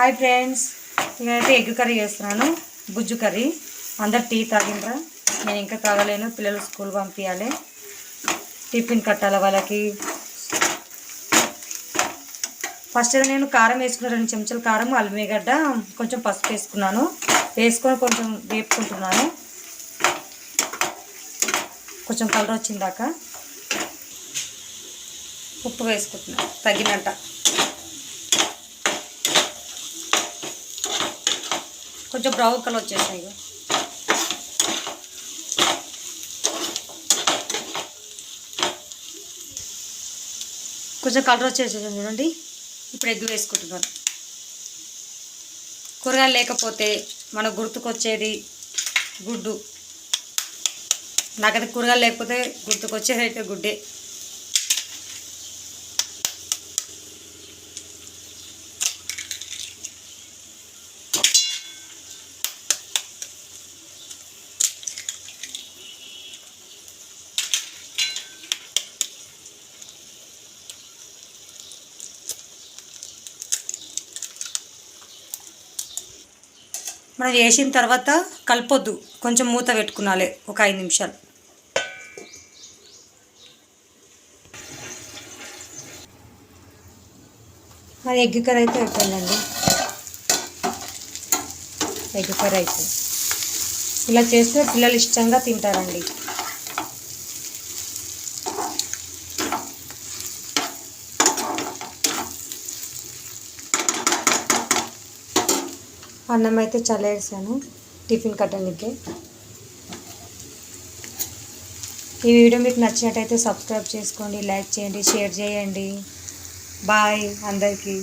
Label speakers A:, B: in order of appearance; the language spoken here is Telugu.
A: Hi friends. నేనైతే ఎగ్ కర్రీ చేస్తున్నాను. గుజ్జు కర్రీ. అందరు టీ తాగిండ్రా. నేను ఇంకా తాగలేను. పిల్లలు స్కూల్ పంపించాలి టిఫిన్ కట్టాలి వాళ్ళకి. ఫస్ట్ నేను కారం వేసుకున్న రెండు చెంచాలు కారం అల్లిగడ్డ కొంచెం పసుపు వేసుకున్నాను. వేసుకొని కొంచెం వేపుకుంటున్నాను. కొంచెం కలర్ వచ్చిందాక ఉప్పు వేసుకుంటున్నాను తగినంత కొంచెం బ్రౌన్ కలర్ వచ్చేసాయి కొంచెం కలర్ వచ్చేసేసాను చూడండి. ఇప్పుడు ఎగ్ వేసుకుంటున్నాను. కూరగాయలు లేకపోతే మనకు గుర్తుకొచ్చేది గుడ్డు. నాకైతే కూరగాయలు లేకపోతే గుర్తుకొచ్చేది అయితే గుడ్డే. మనం వేసిన తర్వాత కలపొద్దు. కొంచెం మూత పెట్టుకున్నాలి ఒక ఐదు నిమిషాలు. మరి ఎగ్ కర్రీ అయితే అయిపోయిందండి. ఎగ్ కర్రీ అయిపోయింది ఇలా చేస్తే పిల్లలు ఇష్టంగా తింటారండి. అన్నం అయితే చల్లేసాను టిఫిన్ కట్టడానికి ఈ వీడియో మీకు నచ్చినట్టయితే సబ్స్క్రైబ్ చేసుకోండి లైక్ చేయండి షేర్ చేయండి. బాయ్ అందరికీ.